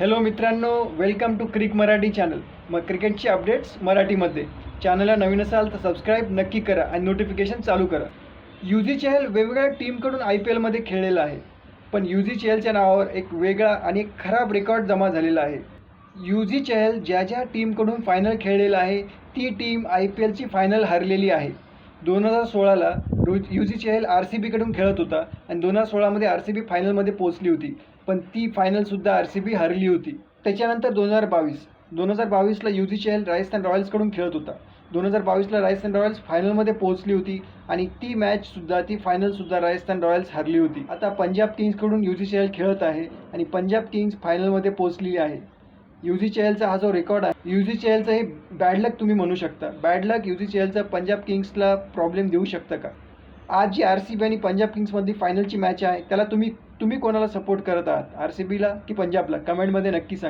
Hello मित्रांनो welcome to cric Marathi channel मग क्रिकेटची अपडेट्स मराठीमध्ये. चॅनलला नवीन असाल तर सबस्क्राईब नक्की करा आणि नोटिफिकेशन चालू करा. यू जी चहल वेगवेगळ्या टीमकडून आय पी एलमध्ये खेळलेला आहे. पण यू जी चहलच्या नावावर एक वेगळा आणि एक खराब रेकॉर्ड जमा झालेला आहे. यू जी चहल ज्या ज्या टीमकडून फायनल खेळलेला आहे ती टीम आय पी एलची फायनल हरलेली आहे. दोन हजार सोळाला यु Yuzi Chahal R C बीकडून खेळत होता आणि दोन हजार सोळामध्ये आर सी बी फायनलमध्ये पोहोचली होती. पण ती फायनलसुद्धा आर सी बी हरली होती. त्याच्यानंतर दोन हजार बावीस दोन हजार बावीसला यू युजी चहल राजस्थान रॉयल्सकडून खेळत होता. दोन हजार बावीसला राजस्थान रॉयल्स फायनलमध्ये पोहोचली होती आणि ती मॅचसुद्धा ती फायनलसुद्धा राजस्थान रॉयल्स हरली होती. आता पंजाब किंग्सकडून युजी चहल खेळत आहे आणि पंजाब किंग्स फायनलमध्ये पोहोचलेली आहे. युजी चहलचा हा जो रेकॉर्ड आहे युजी चहलचं हे बॅड लक तुम्ही म्हणू शकता. बॅड लक युजी चहलचा पंजाब किंग्सला प्रॉब्लेम देऊ शकतं का? आज जी आर सी बी आणि पंजाब किंग्समधली फायनलची मॅच आहे त्याला तुम्ही तुम्ही कोणाला सपोर्ट करत आहात? आर सी बीला की पंजाबला? कमेंटमध्ये नक्की सांगा.